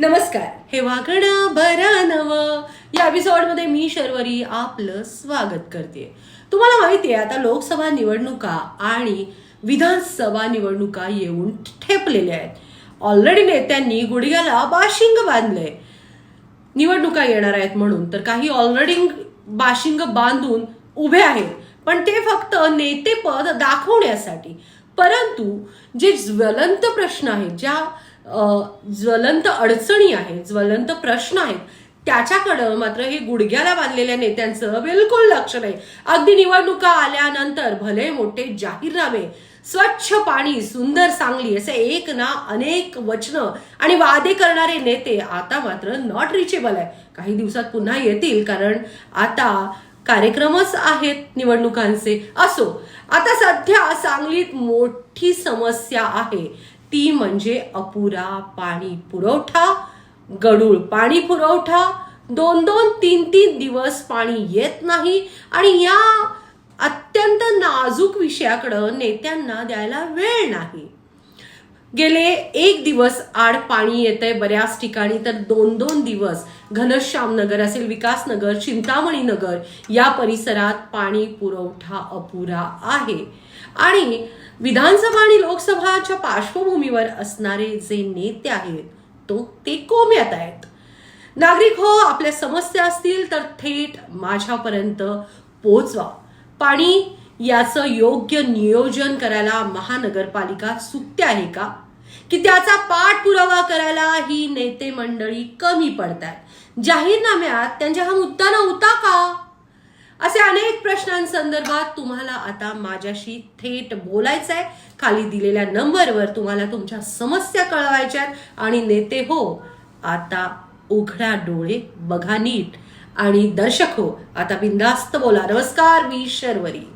नमस्कार. हे वागणं बरं नव. या एपिसोडमध्ये मी शर्वरी आपलं स्वागत करते. तुम्हाला माहिती आहे आता लोकसभा निवडणुका आणि विधानसभा निवडणुका येऊन ठेपलेल्या आहेत. ऑलरेडी नेत्यांनी गुडघ्याला बाशिंग बांधलंय. निवडणुका येणार आहेत म्हणून तर काही ऑलरेडी बाशिंग बांधून उभे आहेत. पण ते फक्त नेतेपद दाखवण्यासाठी. परंतु जे ज्वलंत प्रश्न आहेत ज्या ज्वलंत अडचणी आहेत ज्वलंत प्रश्न आहेत त्याच्याकडं मात्र हे गुडघ्याला बांधलेल्या नेत्यांचं बिलकुल लक्ष नाही. अगदी निवडणुका आल्यानंतर भले मोठे जाहीरनामे स्वच्छ पाणी सुंदर सांगली असे एक ना अनेक वचनं आणि वादे करणारे नेते आता मात्र नॉट रिचेबल आहे. काही दिवसात पुन्हा येतील कारण आता कार्यक्रमच आहेत निवडणुकांचे. असो आता सध्या सांगलीत मोठी समस्या आहे. ती म्हणजे अपुरा पाणी पुरवठा गडूळ पाणी पुरवठा. दोन दोन तीन तीन दिवस पाणी येत नाही आणि या अत्यंत नाजूक विषयाकडं नेत्यांना द्यायला वेळ नाही. गेले एक दिवस आड पाणी येत आहे बऱ्याच ठिकाणी तर दोन दोन दिवस घनश्याम नगर असेल विकास नगर चिंतामणी नगर या परिसरात पाणी पुरवठा अपुरा आहे. आणि विधानसभा आणि लोकसभाच्या पार्श्वभूमीवर असणारे जे नेते आहेत तो ते कोम्यात आहेत. नागरिक हो आपल्या समस्या असतील तर थेट माझ्यापर्यंत पोहोचवा पाणी याचं योग्य नियोजन करायला महानगरपालिका सुट्टी आहे का? की त्याचा पाठपुरावा करायला ही नेते मंडळी कमी पडतात जाहीरनाम्यात त्यांच्या हा मुद्दा नव्हता का? असे अनेक प्रश्नांसंदर्भात तुम्हाला आता माझ्याशी थेट बोलायचं आहे खाली दिलेल्या नंबरवर तुम्हाला तुमच्या समस्या कळवायच्या आहेत आणि नेते हो आता उघडा डोळे बघा नीट. आणि दर्शक हो आता बिंदास्त बोला. नमस्कार मी शर्वरी.